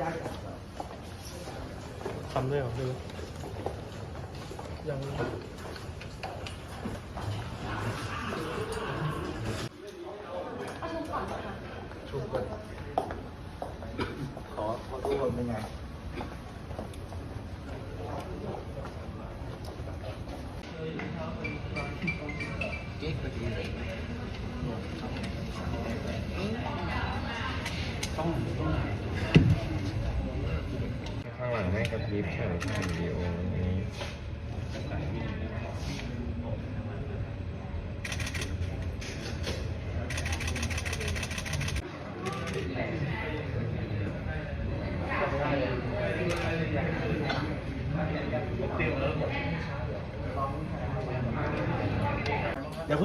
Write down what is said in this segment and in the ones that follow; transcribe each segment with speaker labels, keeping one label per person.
Speaker 1: ญาก
Speaker 2: ทำได้เหรอไม่รู้ยัง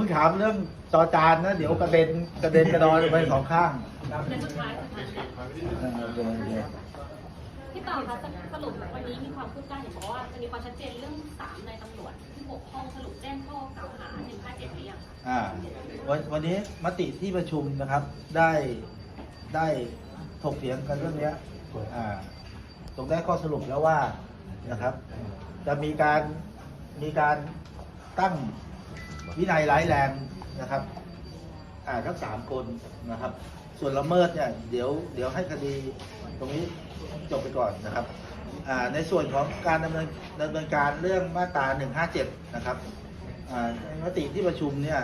Speaker 3: พิ่
Speaker 1: งถามเรื่องจอจานนะ เดี๋ยวกระเด็นกระเด็นกระดอนไปสองข้าง
Speaker 4: ในสุดท้ายสุดท้าย
Speaker 1: เออโอเคโอเค
Speaker 4: พี่ต่อคะสรุปวันนี้มีความคืบหน้าเห็นบอกว่าจะมีความชัดเจนเรื่องสามนายตำรวจที่บกพร่องสรุปแจ้งข้อกล่าวหาหนึ่งห้าเจ็ดหรือยังคะ
Speaker 1: อ่าวันวันนี้มติที่ประชุมนะครับ ได้ได้ถกเถียงกันเรื่องเนี้ยอ่าตรงได้ข้อสรุปแล้วว่านะครับ จะมีการมีการตั้ง วินัยร้ายแรงนะครับ อ่าทั้งสามคนนะครับ ส่วนละเมิดเนี่ยเดี๋ยวเดี๋ยวให้คดีตรงนี้จบไปก่อนนะครับอ่าในส่วนของการดำเนินดำเนินการเรื่องมาตรา 157 นะครับอ่าในมติที่ประชุมเนี่ย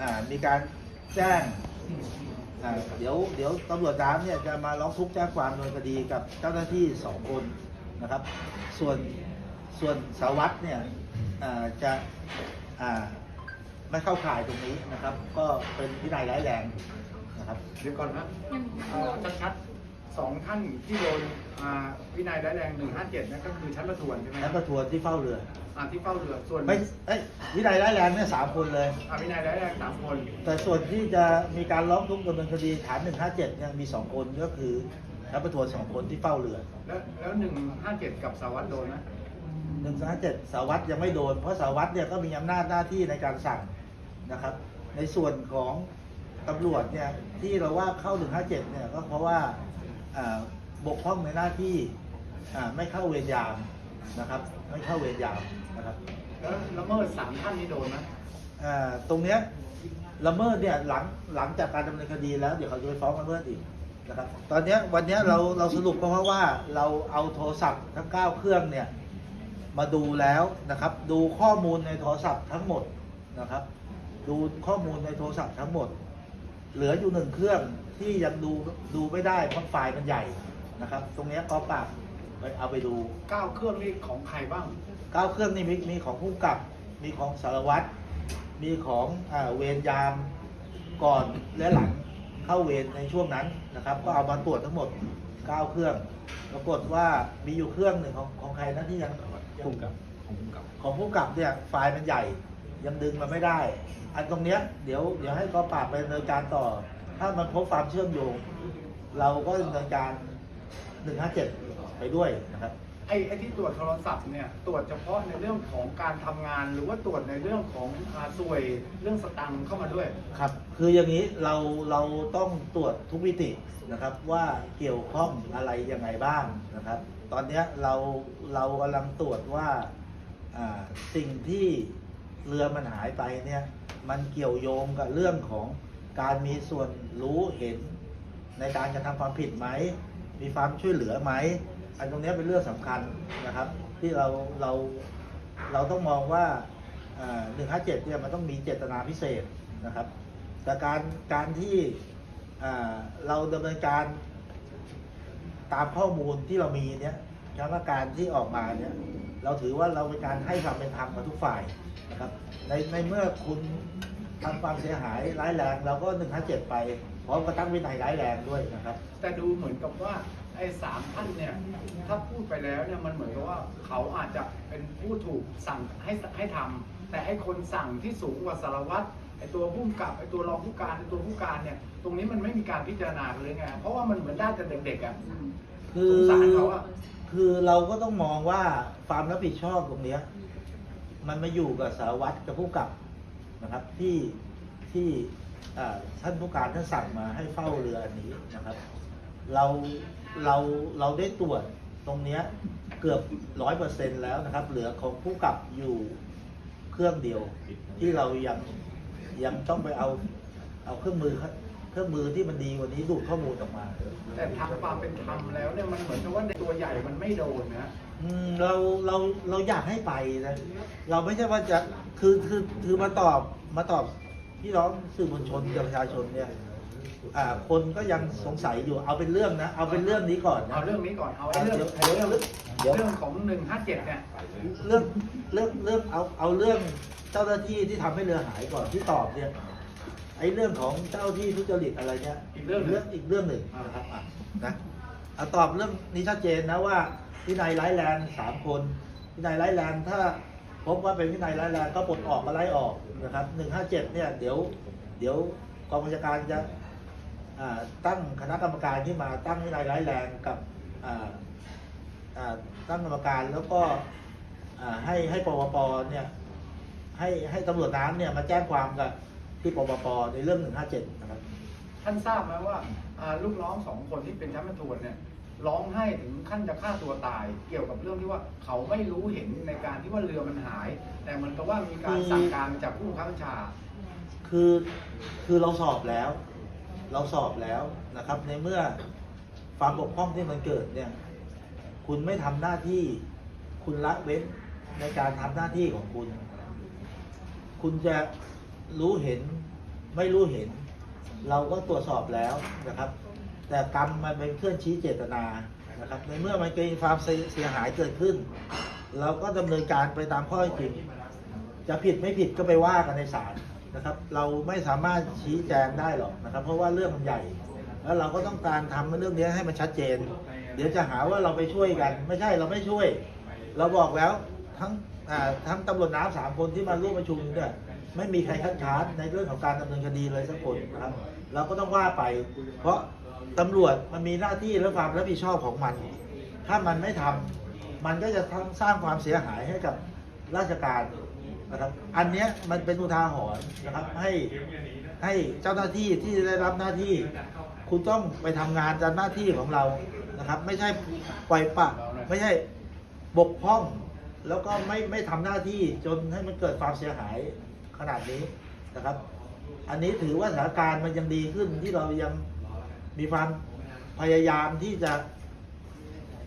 Speaker 1: อ่ามีการแจ้งอ่าเดี๋ยวเดี๋ยวตำรวจน้ำเนี่ยจะมาร้องทุกข์แจ้งความดำเนินคดีกับเจ้าหน้าที่สองคนนะครับ ส่วนส่วนสาวัตรเนี่ยอ่าจะ ไม่เข้าข่ายตรงนี้นะครับ ก็เป็นวินัยร้ายแรงนะครับ
Speaker 5: เดี๋ยวก่อนครับเอ่อชัดๆสองท่านที่โดนอ่าวินัยร้ายแรง157นั่นก็คือชั้นประทวนใช่ไหมค
Speaker 1: แล้
Speaker 5: รั
Speaker 1: ว
Speaker 5: บ
Speaker 1: ก็ทวนที่เฝ้าเรือ
Speaker 5: อ่าที่เฝ้าเรือส่วน
Speaker 1: ไม่เอ้ยวินัยร้ายแรงเนี่ยสามคนเลย
Speaker 5: อ่าวินัยร้ายแรงสามคน
Speaker 1: แต่ส่วนที่จะมีการร้องทุกข์ดำเนินคดีฐาน157ยังมีสองคนก็คือนักประทวนสองคนที่เฝ้าเรือ
Speaker 5: แล้วแล้ว157กับสารวัตรโดนนะ
Speaker 1: 157สารวัตรยังไม่โดน เพราะสารวัตรเนี่ยก็มีอำนาจหน้าที่ในการสั่งนะครับ ในส่วนของตำรวจเนี่ยที่เราว่าเข้า157เนี่ยก็เพราะว่าอ่าบกพร่องในหน้าที่อ่าไม่เข้าเวรยามนะครับ ไม่เข้าเวรยามนะครับ
Speaker 5: แล้วละเมิดสามท่านนี้โดนนะ
Speaker 1: อ่าตรงเนี้ยละเมิดเนี่ยหลังหลังจากการดำเนินคดีแล้วเดี๋ยวเขาจะไปฟ้องละเมิดอีกนะครับตอนเนี้ยวันเนี้ยเราเราสรุปก็เพราะว่าเราเอาโทรศัพท์ทั้ง 9 เครื่องเนี่ย มาดูแล้วนะครับ ดูข้อมูลในโทรศัพท์ทั้งหมดนะครับ ดูข้อมูลในโทรศัพท์ทั้งหมด เหลืออยู่หนึ่งเครื่องที่ยังดูดูไม่ได้เพราะไฟล์มันใหญ่นะครับ ตรงเนี้ยกอปากไปเอาไปดู
Speaker 5: 9เครื่องนี้ของใครบ้าง
Speaker 1: เก้าเครื่องนี่มีมีของผู้กำกับ มีของสารวัตรมีของอาเวรยามก่อนและหลังเข้าเวรในช่วงนั้นนะครับ ก็เอามาตรวจทั้งหมด 9 เครื่อง ปรากฏว่ามีอยู่เครื่องหนึ่งของของใครนะที่ยัง
Speaker 2: พุ่มกับ
Speaker 1: ของผู้กำกับเนี่ยไฟล์มันใหญ่ ยังดึงมาไม่ได้ อันตรงเนี้ยเดี๋ยวเดี๋ยวให้กองปราบไปดำเนินการต่อ ถ้ามันพบความเชื่อมโยง เราก็ดำเนินการ 157 ไปด้วยนะครับ
Speaker 5: ไอ้ไอ้ที่ตรวจโทรศัพท์เนี่ยตรวจเฉพาะในเรื่องของการทำงาน หรือว่าตรวจในเรื่องของอาสวยเรื่องสตังค์เข้ามาด้วย
Speaker 1: ครับ คืออย่างนี้เราเราต้องตรวจทุกมิตินะครับว่าเกี่ยวข้องอะไรยังไงบ้างนะครับ ตอนนี้เราเรากำลังตรวจว่าสิ่งที่เรือมันหายไปเนี่ยมันเกี่ยวโยงกับเรื่องของการมีส่วนรู้เห็นในการกระทำความผิดไหม มีความช่วยเหลือไหม อันตรงนี้เป็นเรื่องสำคัญนะครับ ที่เราเราเราต้องมองว่าหนึ่งห้าเจ็ดเนี่ยมันต้องมีเจตนาพิเศษนะครับ แต่การการที่เราดำเนินการ ตามข้อมูลที่เรามีเนี่ยคณะการที่ออกมาเนี่ยเราถือว่าเราเป็นการให้ความเป็นธรรมกับทุกฝ่ายนะครับในในเมื่อคุณทำความเสียหายร้ายแรงเราก็หนึ่งห้าเจ็ดไปพร้อมกับตั้งวินัยร้ายแรงด้วยนะครับ
Speaker 5: แต่ดูเหมือนกับว่าไอ้สามท่านเนี่ยถ้าพูดไปแล้วเนี่ยมันเหมือนกับว่าเขาอาจจะเป็นผู้ถูกสั่งให้ให้ทำแต่ไอ้คนสั่งที่สูงกว่าสารวัตร ไอ้ตัวผู้กำกับไอ้ตัวรองผู้การไอ้ตัวผู้การเนี่ย ตรงนี้มันไม่มีการพิจารณาเลยไงเพราะว่ามันเหมือนได้แต่เด็กๆอะ
Speaker 1: คือ
Speaker 5: สงสารเขาอะ
Speaker 1: คือเราก็ต้องมองว่าความรับผิดชอบตรงเนี้ย มันมาอยู่กับสารวัตรกับผู้กำกับนะครับ ที่ที่อ่าท่านผู้การท่านสั่งมาให้เฝ้าเรืออันนี้นะครับ เราเราเราได้ตรวจตรงเนี้ยเกือบร้อยเปอร์เซ็นแล้วนะครับ เหลือของผู้กับอยู่เครื่องเดียวที่เรายัง ยังต้องไปเอาเอาเครื่องมือเครื่องมือที่มันดีกว่านี้ดูดข้อมูลออกมา
Speaker 5: แต่ทำความเป็นธรรมแล้วเนี่ยมันเหมือนกับว่าตัวใหญ่มันไม่โดนนะ
Speaker 1: อืมเราเราเราอยากให้ไปนะเราไม่ใช่ว่าจะคือคือคือมาตอบมาตอบพี่น้องสื่อมวลชนกับประชาชนเนี่ย อ่าคนก็ยังสงสัยอยู่เอาเป็นเรื่องนะ เอาเป็นเรื่องนี้ก่อนนะ
Speaker 5: เอาเรื่องนี้ก่อนเอาไอ้
Speaker 1: เดี๋
Speaker 5: เรื่
Speaker 1: ย
Speaker 5: อ
Speaker 1: ว
Speaker 5: ง
Speaker 1: เดี๋ยว
Speaker 5: เรื่อง
Speaker 1: เดี๋ยว
Speaker 5: เรื่องของหนึ่งห้าเจ็ดเนี่ย
Speaker 1: เรื่องเรื่องเรื่องเอาเอาเรื่องเจ้าหน้าที่ที่ทำให้เรือหายก่อนที่ตอบเนี่ยไอ้เรื่องของเจ้าที่ทุจริตอะไรเนี่ย
Speaker 5: อีกเรื่องหนึ่ง
Speaker 1: เรื่องอีกเรื่องหนึ่งนะครับอะนะเอาตอบเรื่องนี้ชัดเจนนะว่าวินัยร้ายแรงสามคนวินัยร้ายแรงถ้าพบว่าเป็นวินัยร้ายแรงก็ปลดออกก็ไล่ออกนะครับหนึ่งห้าเจ็ดเนี่ยเดี๋ยว เดี๋ยวกองบัญชาการจะอ่า ตั้งคณะกรรมการที่มาตั้งวินัยร้ายแรงกับอ่าอ่าตั้งกรรมการแล้วก็อ่าให้ให้ปปปเนี่ยให้ให้ตำรวจน้ำเนี่ยมาแจ้งความกับที่ปปปในเรื่องหนึ่งห้าเจ็ดนะครับ
Speaker 5: ท่านทราบไหมว่าอ่าลูกน้องสองคนที่เป็นชั้นประทวนเนี่ยร้องไห้ถึงขั้นจะฆ่าตัวตาย เกี่ยวกับเรื่องที่ว่าเขาไม่รู้เห็นในการที่ว่าเรือมันหาย แต่เหมันก็ว่ามีการสั่งการมาจากผู้บังคับบัญชา
Speaker 1: คือคือเราสอบแล้ว เราสอบแล้วนะครับ ในเมื่อความบกพร่องที่มันเกิดเนี่ย คุณไม่ทำหน้าที่ คุณละเว้นในการทำหน้าที่ของคุณ คุณจะรู้เห็นไม่รู้เห็น เราก็ตรวจสอบแล้วนะครับ แต่กรรมมันเป็นเครื่องชี้เจตนานะครับ ในเมื่อมันเกิดความเสียหายเกิดขึ้น เราก็ดำเนินการไปตามข้อจริง จะผิดไม่ผิดก็ไปว่ากันในศาล นะครับ เราไม่สามารถชี้แจงได้หรอกนะครับ เพราะว่าเรื่องมันใหญ่ แล้วเราก็ต้องการทำเรื่องนี้ให้มันชัดเจน เดี๋ยวจะหาว่าเราไปช่วยกัน ไม่ใช่เราไม่ช่วย เราบอกแล้วทั้งทั้งตำรวจน้ำสามคนที่มาร่วมประชุมเนี่ยไม่มีใครคัดค้านในเรื่องของการดำเนินคดีเลยสักคนนะครับ เราก็ต้องว่าไป เพราะตำรวจมันมีหน้าที่และความรับผิดชอบของมัน ถ้ามันไม่ทำมันก็จะทำสร้างความเสียหายให้กับราชการ นะครับ อันเนี้ยมันเป็นอุทาหรณ์นะครับ ให้ให้เจ้าหน้าที่ที่ได้รับหน้าที่ คุณต้องไปทำงานตามหน้าที่ของเรานะครับ ไม่ใช่ปล่อยปะไม่ใช่บกพร่อง แล้วก็ไม่ไม่ทำหน้าที่จนให้มันเกิดความเสียหายขนาดนี้นะครับ อันนี้ถือว่าสถานการณ์มันยังดีขึ้นที่เรายังมีความพยายามที่จะ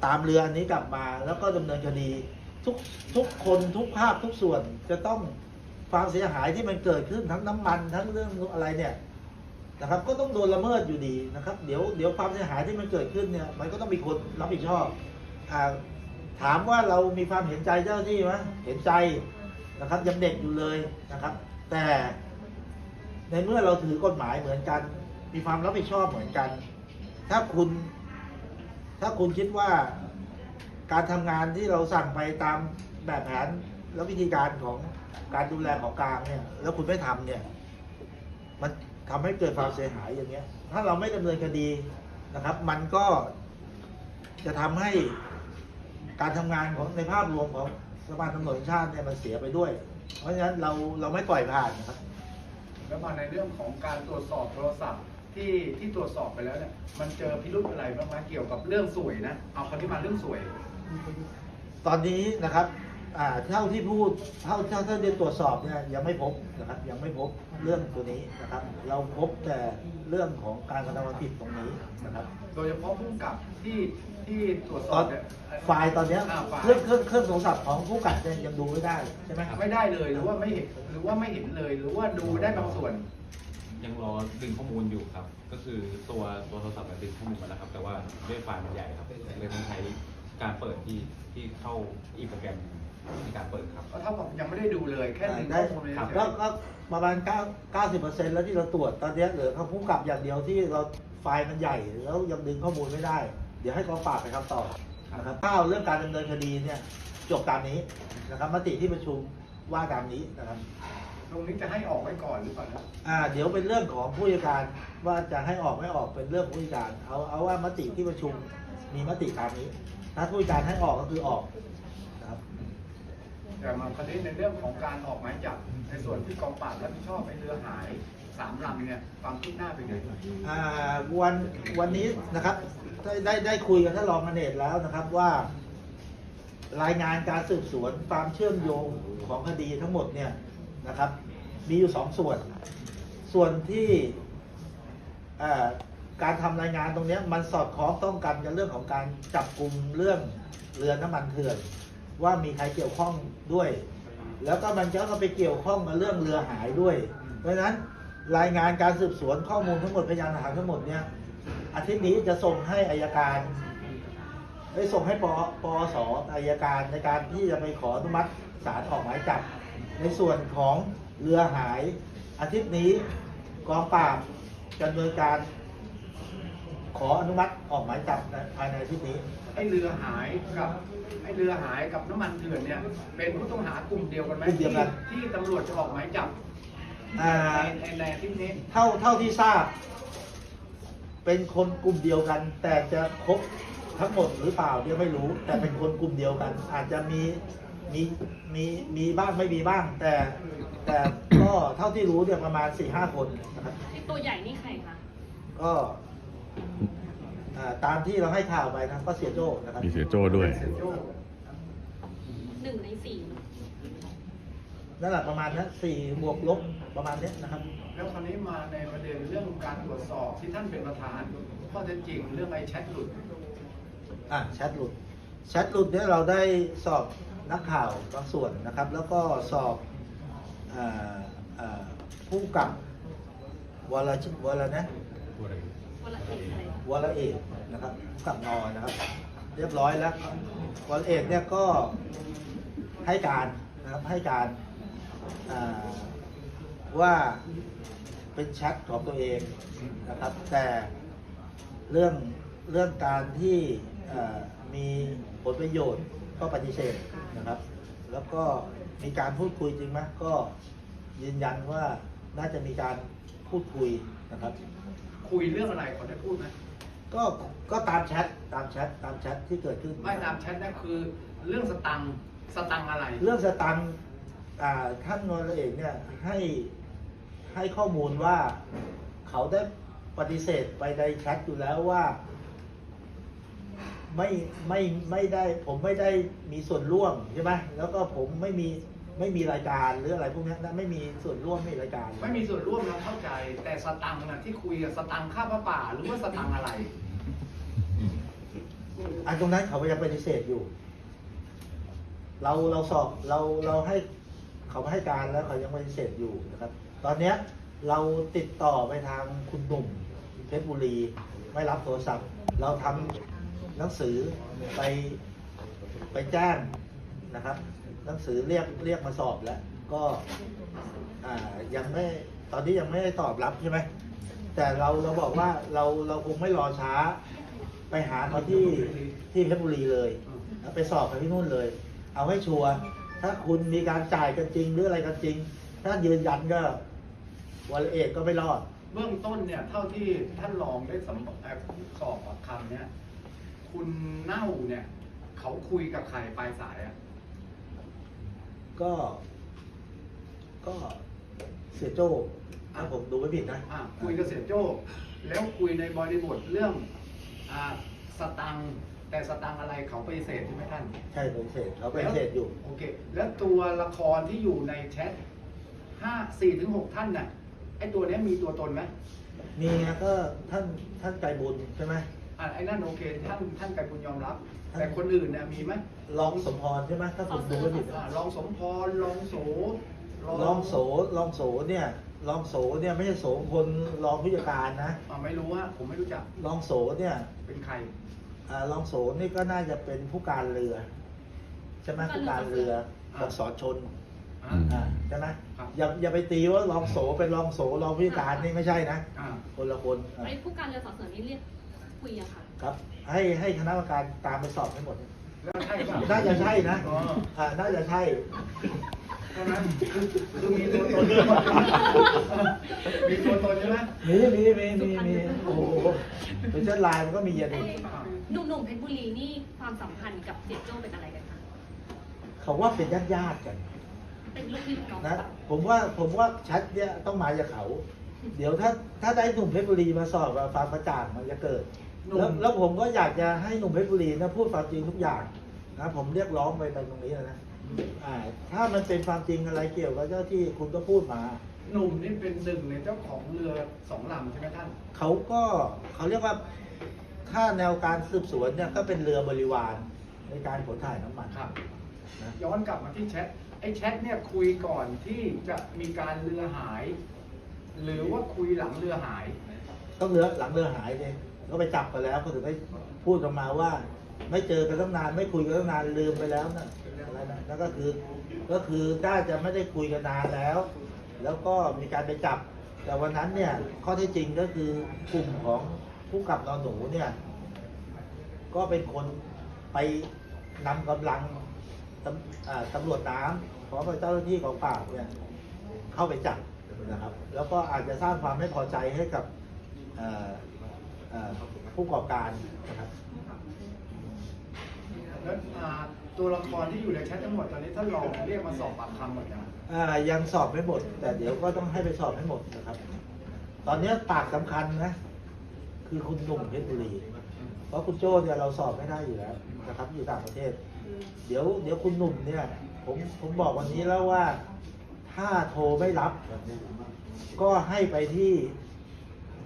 Speaker 1: ตามเรืออันนี้กลับมา แล้วก็ดำเนินคดี ทุกทุกคนทุกภาคทุกส่วนจะต้องความเสียหายที่มันเกิดขึ้นทั้งน้ำมันทั้งเรื่องอะไรเนี่ยนะครับ ก็ต้องโดนละเมิดอยู่ดีนะครับ เดี๋ยวเดี๋ยวความเสียหายที่มันเกิดขึ้นเนี่ย มันก็ต้องมีคนรับผิดชอบอถามว่าเรามีความเห็นใจเจ้าหน้าที่ไหมเห็นใจนะครับยังเด็กอยู่เลยนะครับ แต่ในเมื่อเราถือกฎหมายเหมือนกัน มีความรับผิดชอบเหมือนกัน ถ้าคุณ ถ้าคุณคิดว่า การทำงานที่เราสั่งไปตามแบบแผนและวิธีการของการดูแลของกลางเนี่ย แล้วคุณไม่ทำเนี่ย มันทำให้เกิดความเสียหายอย่างเงี้ย ถ้าเราไม่ดำเนินคดีนะครับ มันก็จะทำให้การทำงานของในภาพรวมของสภาตำรวจแห่งชาติเนี่ยมันเสียไปด้วย เพราะฉะนั้นเราเราไม่ปล่อยผ่านนะครับ
Speaker 5: แล้วมาในเรื่องของการตรวจสอบโทรศัพท์ที่ที่ตรวจสอบไปแล้วเนี่ยมันเจอพิรุธอะไรบ้างไหมเกี่ยวกับเรื่องสวยนะ เอาคนที่มาเรื่องสวย
Speaker 1: ตอนนี้นะครับอ่าเท่าที่พูดเท่าเท่าที่ได้ตรวจสอบเนี่ยยังไม่พบนะครับ ยังไม่พบเรื่องตัวนี้นะครับ เราพบแต่เรื่องของการกระทำความผิดตรงนี้นะครับ
Speaker 5: โดยเฉพาะผู้กำกับที่ที่ตรวจส
Speaker 1: ต
Speaker 5: อ
Speaker 1: อบน
Speaker 5: เนี่ย
Speaker 1: ไฟล์ตอนเนี้ย
Speaker 5: อ่าไฟล์
Speaker 1: เครื่องเครื่องเครื่องโทรศัพท์ของผู้กัดเนี่ยยังดูไม่ได้ใช่ไหมครับ
Speaker 5: ไม่ได้เลยหรือว่าไม่เห็นหรือว่าไม่เห็นเลยหรือว่าดูได้บางส่วน
Speaker 6: ยังรอดึงข้อมูลอยู่ครับ ก็คือตัวตัวโทรศัพท์มันดึงข้อมูลมาแล้วครับ แต่ว่าด้วยไฟล์มันใหญ่ครับเลยต้องใช้ การเปิดที่ที่เข้าอีกโปรแกรมในการเปิดครับ
Speaker 5: ก็เท่ากับยังไม่ได้ดูเลยแค่ดึง
Speaker 1: ได้
Speaker 5: ข้อมูลเลย
Speaker 6: ครับ
Speaker 1: ก็ก็ประมาณ9 90 แล้วที่เราตรวจตอนเนี้ยเหลือเขาผู้กับอย่างเดียวที่เราไฟล์มันใหญ่แล้วยังดึงข้อมูลไม่ได้ เดี๋ยวให้กองปราบไปคำตอบนะครับถ้าเอาเรื่องการดำเนินคดีเนี่ยจบตามนี้นะครับมติที่ประชุมว่าตามนี้นะครับ
Speaker 5: ตรงนี้จะให้ออกไว้ก่อนหรือเปล่านะ
Speaker 1: อ่าเดี๋ยวเป็นเรื่องของผู้จัดการว่าจะให้ออกไม่ออกเป็นเรื่องของผู้จัดการ เอาเอาว่ามติที่ประชุมมีมติตามนี้ ถ้าผู้จัดการให้ออกก็คือออกนะครับ
Speaker 5: แต่มาคดีในเรื่องของการออกหมายจับในส่วนที่กองปราบรับผิดชอบไอ้เรือหายสามลำเนี่ยความคืบหน้าเป็นไง
Speaker 1: อ่าวันวันนี้นะครับได้ได้ได้คุยกับท่านรองอเนกแล้วนะครับว่า รายงานการสืบสวนความเชื่อมโยงของคดีทั้งหมดเนี่ยนะครับ มีอยู่สองส่วน ส่วนที่เอ่อ การทำรายงานตรงนี้มันสอดคล้องต้องกันกับเรื่องของการจับกลุ่มเรื่องเรือน้ำมันเถื่อน ว่ามีใครเกี่ยวข้องด้วย แล้วก็มันก็ไปเกี่ยวข้องกับเรื่องเรือหายด้วย เพราะฉะนั้นรายงานการสืบสวนข้อมูลทั้งหมดพยานหลักฐานทั้งหมดเนี่ยอาทิตย์นี้จะส่งให้อายการได้ส่งให้ปปอสอายการในการที่จะไปขออนุมัติศาลออกหมายจับ ในส่วนของเรือหายอาทิตย์นี้กองปราบดำเนินการ ขออนุมัติออกหมายจับในภายในอาทิตย์นี้
Speaker 5: ไอ้เรือหายกับไอ้เรือหายกับน้ำมันเถื่อนเนี่ย เป็นผู้ต้องหากลุ่มเดียวกันไหม
Speaker 1: กลุ่มเดียวกัน
Speaker 5: ที่ที่ตำรวจจะออกหมายจับ
Speaker 1: อ่า
Speaker 5: ในในในอาที่นี้
Speaker 1: เท่าเท่าที่ทราบ เป็นคนกลุ่มเดียวกัน แต่จะครบทั้งหมดหรือเปล่าเนี่ยไม่รู้ แต่เป็นคนกลุ่มเดียวกัน อาจจะมีมีมีมีบ้างไม่มีบ้าง แต่แต่ก็เท่าที่รู้เนี่ยประมาณสี่ห้าคนนะครับ
Speaker 4: ไอตัวใหญ่นี่ใครคะ
Speaker 1: ก็ อ่าตามที่เราให้ข่าวไปนะครับก็เสียโจ้นะครับ
Speaker 7: มีเสียโจ้ด้วย
Speaker 5: เสียโจ้
Speaker 4: หนึ่งในสี่
Speaker 1: นั่นแหละประมาณนั้นสี่บวกลบประมาณเนี้ยนะครับ
Speaker 5: แล้วคราวนี้มาในประเด็นเรื่องการตรวจสอบที่ท่านเป็นประธานข้อเท็จจริงเรื่องไอ้แชทหลุด
Speaker 1: อะแชทหลุดแชทหลุดเนี่ยเราได้สอบนักข่าวบางส่วนนะครับ แล้วก็สอบอ่าอ่าผู้กับวรชวรนะ
Speaker 4: วัลเอกร
Speaker 1: เอกนะครับกับนอนะครับ เรียบร้อยแล้ววรเอกเนี่ยก็ให้การนะครับให้การว่าเป็นแชทของตัวเองนะครับ แต่เรื่องเรื่องการที่มีผลประโยชน์ก็ปฏิเสธนะครับ แล้วก็มีการพูดคุยจริงไหมก็ยืนยันว่าน่าจะมีการพูดคุยนะครับ
Speaker 5: คุยเรื่องอะไรขอได้พูดไหม
Speaker 1: ก็ก็ตามแชทตามแชทตามแชทที่เกิดขึ้น
Speaker 5: ไม่ตามแชทนั่นคือเรื่องสตังค์สตังค์อะไร
Speaker 1: เรื่องสตังค์อ่าท่านนรเอกเนี่ยให้ให้ข้อมูลว่าเขาได้ปฏิเสธไปในแชทอยู่แล้วว่า ไม่ไม่ไม่ได้ผมไม่ได้มีส่วนร่วมใช่ไหมแล้วก็ผมไม่มี ไม่มีรายการหรืออะไรพวกเนี้ยนะไม่มีส่วนร่วมไม่มีรายการ
Speaker 5: ไม่มีส่วนร่วมเราเข้าใจ แต่สตังค์น่ะที่คุยกับสตังค์ค่าพระป่าหรือว่าสตังค์อะไร
Speaker 1: อันตรงนั้นเขายังปฏิเสธอยู่ เราเราสอบเราเราให้เขาให้การแล้วเขายังปฏิเสธอยู่นะครับ ตอนเนี้ยเราติดต่อไปทางคุณหนุ่มเพชรบุรีไม่รับโทรศัพท์ เราทำหนังสือไปไปแจ้งนะครับ หนังสือเรียกเรียกมาสอบแล้ว ก็อ่ายังไม่ตอนนี้ยังไม่ได้ตอบรับใช่ไหมแต่เราเราบอกว่าเราเราคงไม่รอช้า ไปหาเขาที่ที่เพชรบุรีเลยแล้วไปสอบกันที่นู่นเลย เอาให้ชัวร์ถ้าคุณมีการจ่ายกันจริงหรืออะไรกันจริง ถ้ายืนยันก็วันเอกก็ไม่รอด
Speaker 5: เบื้องต้นเนี่ยเท่าที่ท่านรองได้สัมเอ่อสอบปากคำเนี่ย คุณเน่าเนี่ย เขาคุยกับใครปลายสายอะ
Speaker 1: ก็ ก็เสียโจ้ถ้าผมดูไม่ผิดนะ
Speaker 5: อะคุยกับเสียโจ้ แล้วคุยในบริบทเรื่องอ่าสตังค์แต่สตังค์อะไรเขาปฏิเสธใช่ไหมท่าน
Speaker 1: ใช่ผมเสร็จเขาไปฏิเสธอยู่
Speaker 5: โอเค แล้วตัวละครที่อยู่ในแชทห้าสี่ถึงหกท่านน่ะไอตัวเนี้ยมีตัวตนไหม
Speaker 1: มีไงก็ท่านท่านไกรบุญใช่ไหม
Speaker 5: อะไอ้นั่นโอเค ท่านท่านไกรบุญยอมรับ แต่คนอื่นเนี่ยมีไหม
Speaker 1: รองสมพรใช่ไหมถ้าผมดูไม่ผิด
Speaker 5: อ่ารองสมพรรองโส
Speaker 1: รองโสรองโสเนี่ยรองโสเนี่ยไม่ใช่โสพลรองผู้จัดการนะ
Speaker 5: อ่าไม่รู้ว่าผมไม่รู้จัก
Speaker 1: รองโสเนี่ย
Speaker 5: เป็นใคร
Speaker 1: อ่ารองโสนี่ก็น่าจะเป็นผู้การเรือใช่ไหมผู้การเรือของสอนชน
Speaker 5: อ่า
Speaker 7: อืม
Speaker 1: อ่าใช่ไหม
Speaker 5: ครับ
Speaker 1: อย่าอย่าไปตีว่ารองโสเป็นรองโสรองผู้จัดการนี่ไม่ใช่นะ
Speaker 5: อ่า
Speaker 1: คนละคนอะ
Speaker 4: ไอผู้การเรือสอบสวนนี่เรียก คุยอะค่ะ
Speaker 1: ครับ ให้ให้คณะกรรมการตามไปสอบให้หมด
Speaker 5: แล้วใช่ป่ะ
Speaker 1: น่าจะใช่นะ
Speaker 5: อ๋อ
Speaker 1: อ่าน่าจะใช่
Speaker 5: ใช่ไหมคือคือมีตัวตนมีตัวตนใช่ไหม
Speaker 1: มีมีมีมีมีโอ้โหเป็นเช่นไลน์มันก็มีเย็นอีก
Speaker 4: หนุ่มๆเพชรบุรีนี่ความสัมพันธ์กับเสียโจ้เป็นอะไรกันคะ
Speaker 1: เขาว่าเป็นญาติญาติๆกัน
Speaker 4: เป็นลูกพี่ลูกน้อง
Speaker 1: นะผมว่าผมว่าชัดเนี่ยต้องมาจากเขา เดี๋ยวถ้าถ้าได้หนุ่มเพชรบุรีมาสอบอะความกระจ่างมันจะเกิด
Speaker 5: หนุ่
Speaker 1: แล้ว
Speaker 5: ม
Speaker 1: แล้วผมก็อยากจะให้หนุ่มเพชรบุรีนะพูดความจริงทุกอย่างนะผมเรียกร้องไปไปตรงนี้นะอ่าถ้ามันเป็นความจริงอะไรเกี่ยวกับเจ้าที่คุณก็พูดมา
Speaker 5: หนุ่มนี่เป็นหนึ่งในเจ้าของเรือสองลำใช่ไหมท่าน
Speaker 1: เขาก็เขาเรียกว่าถ้าแนวการสืบสวนเนี่ยก็เป็นเรือบริวารในการขนถ่ายน้ำมัน
Speaker 5: ครับ
Speaker 1: นะ
Speaker 5: ย้อนกลับมาที่แชท ไอ้แชทเนี่ยคุยก่อนที่จะมีการเรือหาย หรือว่าคุยหลังเรือหาย
Speaker 1: ต้องเรือหลังเรือหายเลย ก็ไปจับกันแล้วก็ถึงได้พูดออกมาว่า ไม่เจอกันตั้งนาน ไม่คุยกันตั้งนานลืมไปแล้วนะอะไรนะนั่นก็คือก็คือน่าจะไม่ได้คุยกันนานแล้ว แล้วก็มีการไปจับ แต่วันนั้นเนี่ย ข้อที่จริงก็คือกลุ่มของผู้กับนอนหนูเนี่ย ก็เป็นคนไปนำกำลังตำตำรวจน้ำพร้อมกับเจ้าหน้าที่ของป่าเนี่ยเข้าไปจับนะครับ แล้วก็อาจจะสร้างความไม่พอใจให้กับ ผู้ประกอบการนะครับ
Speaker 5: แล้วอ่าตัวละครที่อยู่ในแชททั้งหมดตอนนี้ท่านรองเรียกมาสอบปากคำหมดยัง
Speaker 1: อ่ายังสอบไม่หมด แต่เดี๋ยวก็ต้องให้ไปสอบให้หมดนะครับ ตอนนี้ปากสำคัญนะ คือคุณหนุ่มเพชรบุรี เพราะคุณโจ้เนี่ยเราสอบไม่ได้อยู่แล้วนะครับ อยู่ต่างประเทศ เดี๋ยวเดี๋ยวคุณหนุ่มเนี่ย ผมผมบอกวันนี้แล้วว่าถ้าโทรไม่รับ ก็ให้ไปที่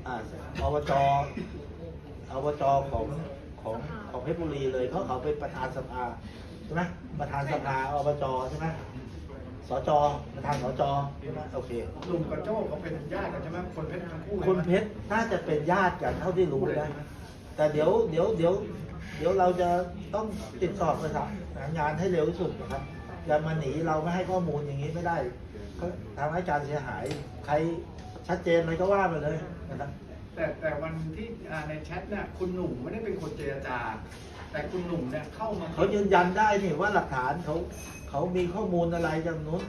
Speaker 1: อ่าอบจอบจของของของเพชรบุรีเลยเพราะเขาเป็นประธานสภาใช่ไหมประธานสภาอบจใช่ไหมสจประธานสจใช่ไหมโอเค
Speaker 5: หนุ่มกับโจ้เขาเป็นญาติกันใช่ไหมคนเพชรทั้งคู่เลย
Speaker 1: คุณ
Speaker 5: ไหม
Speaker 1: เพชรน่าจะเป็นญาติกันเท่าที่รู้นะแต่เดี๋ยวเดี๋ยวเดี๋ยวเดี๋ยวเราจะต้องติดสอบประสานงานให้เร็วที่สุดนะครับอย่ามาหนีเราไม่ให้ข้อมูลอย่างนี้ไม่ได้ก็ทำให้การเสียหาย ใครชัดเจนอะไรก็ว่าไปเลย นะครับ
Speaker 5: แต่แต่วันที่อ่าในแชทเนี่ยคุณหนุ่มไม่ได้เป็นคนเจรจา แต่คุณหนุ่มเนี่ยเข้ามา
Speaker 1: เขายืนยันได้นี่ว่าหลักฐานเขาเขามีข้อมูลอะไรจากนู้น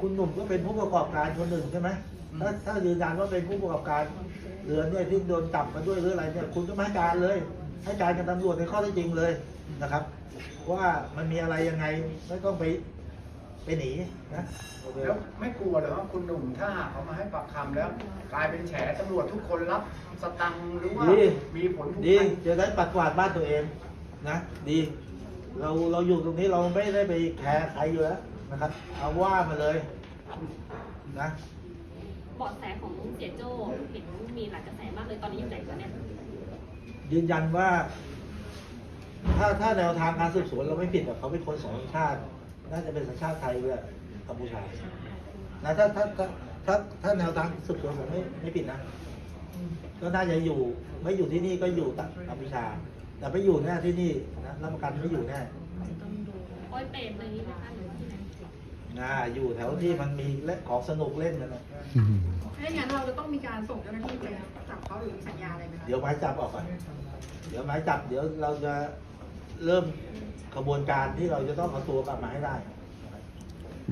Speaker 1: คุณหนุ่มก็เป็นผู้ประกอบการคนหนึ่งใช่ไหมถ้าถ้ายืนยันว่าเป็นผู้ประกอบการเรือเนี่ยที่โดนจับมาด้วยหรืออะไรเนี่ยคุณก็มาให้การเลย ให้การกับตำรวจในข้อเท็จจริงเลยนะครับ ว่ามันมีอะไรยังไงไม่ต้องไป ไปหนีนะโอเค
Speaker 5: แล้วไม่กลัวเหรอว่าคุณหนุ่มถ้าหากเขามาให้ปากคำแล้ว กลายเป็นแฉตำรวจทุกคนรับสตังค์หรือว่า
Speaker 1: ดี
Speaker 5: มีผลผูก
Speaker 1: ดี
Speaker 5: พัน
Speaker 1: จะได้ปัดกวาดบ้านตัวเองนะ ดี เราเราอยู่ตรงนี้เราไม่ได้ไปแคร์ใครอยู่แล้วนะครับเอาว่ามาเลยนะ
Speaker 4: เบาะแสของเสียโจ้เห็นมีหลายกระแสมากเลยตอนนี้อยู่ไหนคะเนี่ย
Speaker 1: ยืนยันว่า ถ้าถ้าแนวทางการสืบสวนเราไม่ผิดอะเขาเป็นคนสองสัญชาติ น่าจะเป็นสัญชาติไทยด้วยกัมพูชานะถ้าถ้าถ้าถ้าถ้าแนวทางสืบสวนผมไม่ไม่ผิดนะ ก็น่าจะอยู่ไม่อยู่ที่นี่ก็อยู่ต่างกัมพูชา แต่ไม่อยู่แน่ที่นี่นะรับประกันไม่อยู่แน่
Speaker 4: อ้อยเปรตอะไรนี้นะคะหรือว่าที่ไหน
Speaker 1: นะอยู่แถวที่มันมีเล่นของสนุกเล่นกันนะ
Speaker 7: ถ้าอย่างนั้นเราจะต้องมีการส่งเจ้าหน้าที่ไปจับเขาหรือสัญญาอะไรไหมคะ
Speaker 1: เดี๋ยวหมายจับออกก่อน เดี๋ยวหมายจับเดี๋ยวเราจะ เริ่มขบวนการที่เราจะต้องเอาตัวกลับมาให้ได้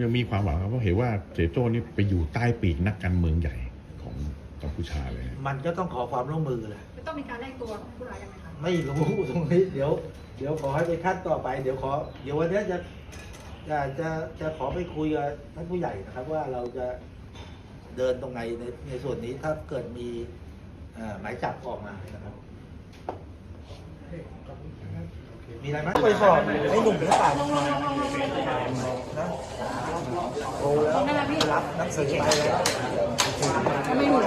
Speaker 8: ยังมีความหวังครับเพราะเห็นว่าเสยโจ้นี่ไปอยู่ใต้ปีกนักการเมืองใหญ่ของกัมพูชาเลย
Speaker 1: มันก็ต้องขอความร่วมมือแหละ
Speaker 7: จะต้องมีการแลกตัวผู้ร้ายกันไหมคะ
Speaker 1: ไม่รู้ตรงนี้เดี๋ยว เดี๋ยวขอให้ไปขั้นต่อไปเดี๋ยวขอ เดี๋ยววันนี้จะจะจะจะขอไปคุยกับท่านผู้ใหญ่นะครับ ว่าเราจะเดินตรงไหนในในส่วนนี้ถ้าเกิดมีเอ่อหมายจับออกมานะครับ มีอะไรไหมไปสอบไอ้หนุ่มหรือเปล่านะโอ้แล้วรับหนังสือไปแล้ว
Speaker 7: ไม่หนุน